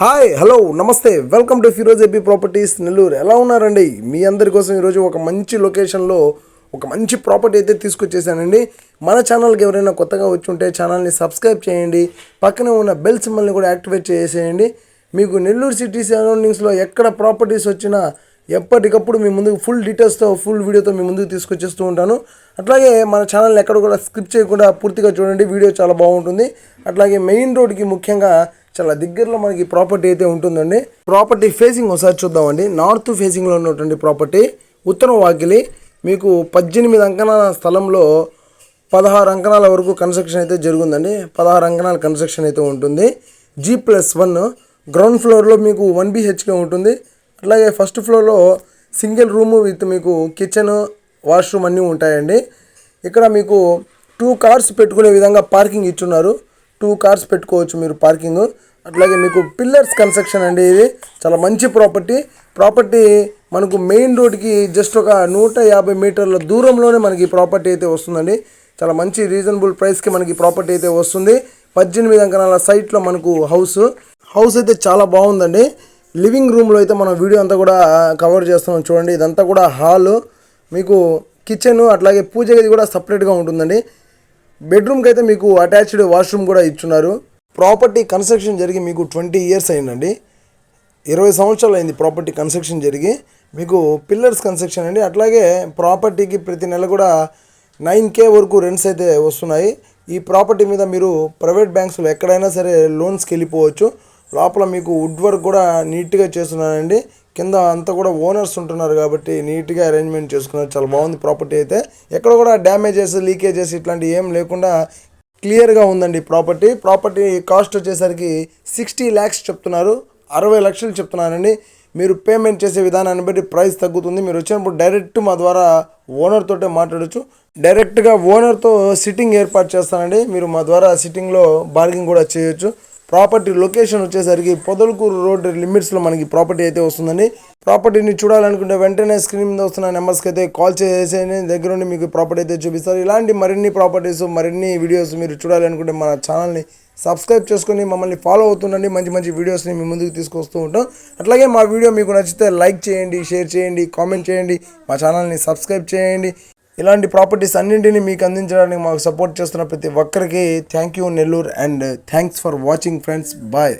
Hi hello నమస్తే. Welcome to Firoz AP properties Nellore ఎలా ఉన్నారండి? మీ అందరి కోసం ఈరోజు ఒక మంచి లొకేషన్లో ఒక మంచి ప్రాపర్టీ అయితే తీసుకొచ్చేసానండి. మన ఛానల్కి ఎవరైనా కొత్తగా వచ్చి ఉంటే ఛానల్ని సబ్స్క్రైబ్ చేయండి. పక్కనే ఉన్న బెల్ సింబల్ని కూడా యాక్టివేట్ చేసేయండి. మీకు నెల్లూరు సిటీ సరౌండింగ్స్లో ఎక్కడ ప్రాపర్టీస్ వచ్చినా ఎప్పటికప్పుడు మీ ముందుకు ఫుల్ డీటెయిల్స్తో ఫుల్ వీడియోతో మీ ముందుకు తీసుకొచ్చేస్తూ ఉంటాను. అట్లాగే మన ఛానల్ని ఎక్కడ కూడా స్క్రిప్ట్ చేయకుండా పూర్తిగా చూడండి. వీడియో చాలా బాగుంటుంది. అట్లాగే మెయిన్ రోడ్కి ముఖ్యంగా చాలా దగ్గరలో మనకి ప్రాపర్టీ అయితే ఉంటుందండి. ప్రాపర్టీ ఫేసింగ్ ఒకసారి చూద్దామండి. నార్త్ ఫేసింగ్లో ఉన్నటువంటి ప్రాపర్టీ ఉత్తరం వాకిలి మీకు పద్దెనిమిది అంకణాల స్థలంలో పదహారు అంకణాల వరకు కన్స్ట్రక్షన్ అయితే జరుగుందండి. పదహారు అంకణాల కన్స్ట్రక్షన్ అయితే ఉంటుంది. జీ ప్లస్ వన్ గ్రౌండ్ ఫ్లోర్లో మీకు వన్ బీహెచ్కే ఉంటుంది. అట్లాగే ఫస్ట్ ఫ్లోర్లో సింగిల్ రూము విత్ మీకు కిచెన్ వాష్రూమ్ అన్నీ ఉంటాయండి. ఇక్కడ మీకు టూ కార్స్ పెట్టుకునే విధంగా పార్కింగ్ ఇచ్చున్నారు. టూ కార్స్ పెట్టుకోవచ్చు మీరు పార్కింగ్. అట్లాగే మీకు పిల్లర్స్ కన్స్ట్రక్షన్ అండి ఇది. చాలా మంచి ప్రాపర్టీ. ప్రాపర్టీ మనకు మెయిన్ రోడ్కి జస్ట్ ఒక నూట యాభై మీటర్ల దూరంలోనే మనకి ఈ ప్రాపర్టీ అయితే వస్తుందండి. చాలా మంచి రీజనబుల్ ప్రైస్కి మనకి ప్రాపర్టీ అయితే వస్తుంది. పద్దెనిమిది అంకణాల సైట్లో మనకు హౌస్. హౌస్ అయితే చాలా బాగుందండి. లివింగ్ రూమ్లో అయితే మనం వీడియో అంతా కూడా కవర్ చేస్తున్నాం చూడండి. ఇదంతా కూడా హాల్. మీకు కిచెన్ అట్లాగే పూజ గది కూడా సపరేట్గా ఉంటుందండి. బెడ్రూమ్కి అయితే మీకు అటాచ్డ్ వాష్రూమ్ కూడా ఇచ్చున్నారు. ప్రాపర్టీ కన్స్ట్రక్షన్ జరిగి మీకు ట్వంటీ ఇయర్స్ అయిందండి. ఇరవై సంవత్సరాలు అయింది ప్రాపర్టీ కన్స్ట్రక్షన్ జరిగి. మీకు పిల్లర్స్ కన్స్ట్రక్షన్ అండి. అట్లాగే ప్రాపర్టీకి ప్రతి నెల కూడా నైన్ కే వరకు రెంట్స్ అయితే వస్తున్నాయి. ఈ ప్రాపర్టీ మీద మీరు ప్రైవేట్ బ్యాంక్స్లో ఎక్కడైనా సరే లోన్స్కి వెళ్ళిపోవచ్చు. లోపల మీకు వుడ్ వర్క్ కూడా నీట్గా చేస్తున్నానండి కింద అంతా కూడా ఓనర్స్ ఉంటున్నారు కాబట్టి నీట్గా అరేంజ్మెంట్ చేసుకున్నారు. చాలా బాగుంది ప్రాపర్టీ అయితే. ఎక్కడ కూడా డ్యామేజెస్ లీకేజెస్ ఇట్లాంటివి ఏం లేకుండా క్లియర్గా ఉందండి ప్రాపర్టీ ప్రాపర్టీ కాస్ట్ వచ్చేసరికి సిక్స్టీ ల్యాక్స్ చెప్తున్నారు. అరవై లక్షలు చెప్తున్నానండి మీరు పేమెంట్ చేసే విధానాన్ని బట్టి ప్రైస్ తగ్గుతుంది. మీరు వచ్చినప్పుడు డైరెక్ట్ మా ద్వారా ఓనర్ తోటే మాట్లాడచ్చు. డైరెక్ట్గా ఓనర్తో సిట్టింగ్ ఏర్పాటు చేస్తానండి. మీరు మా ద్వారా సిట్టింగ్లో బార్గింగ్ కూడా చేయొచ్చు. ప్రాపర్టీ లొకేషన్ వచ్చేసరికి పొదలకూరు రోడ్ లిమిట్స్లో మనకి ప్రాపర్టీ అయితే వస్తుందండి. ప్రాపర్టీని చూడాలనుకుంటే వెంటనే స్క్రీన్ మీద వస్తున్న నెంబర్స్కి అయితే కాల్ చేసేయండి. దగ్గర ఉండి మీకు ప్రాపర్టీ అయితే చూపిస్తారు. ఇలాంటి మరిన్ని ప్రాపర్టీస్ మరిన్ని వీడియోస్ మీరు చూడాలనుకుంటే మన ఛానల్ని సబ్స్క్రైబ్ చేసుకొని మమ్మల్ని ఫాలో అవుతుండండి. మంచి మంచి వీడియోస్ని మీ ముందుకు తీసుకొస్తూ ఉంటాం. అట్లాగే మా వీడియో మీకు నచ్చితే లైక్ చేయండి షేర్ చేయండి కామెంట్ చేయండి. మా ఛానల్ని సబ్స్క్రైబ్ చేయండి. ఇలాంటి ప్రాపర్టీస్ అన్నింటినీ మీకు అందించడానికి మాకు సపోర్ట్ చేస్తున్న ప్రతి ఒక్కరికి thank you Nellore and thanks for watching friends bye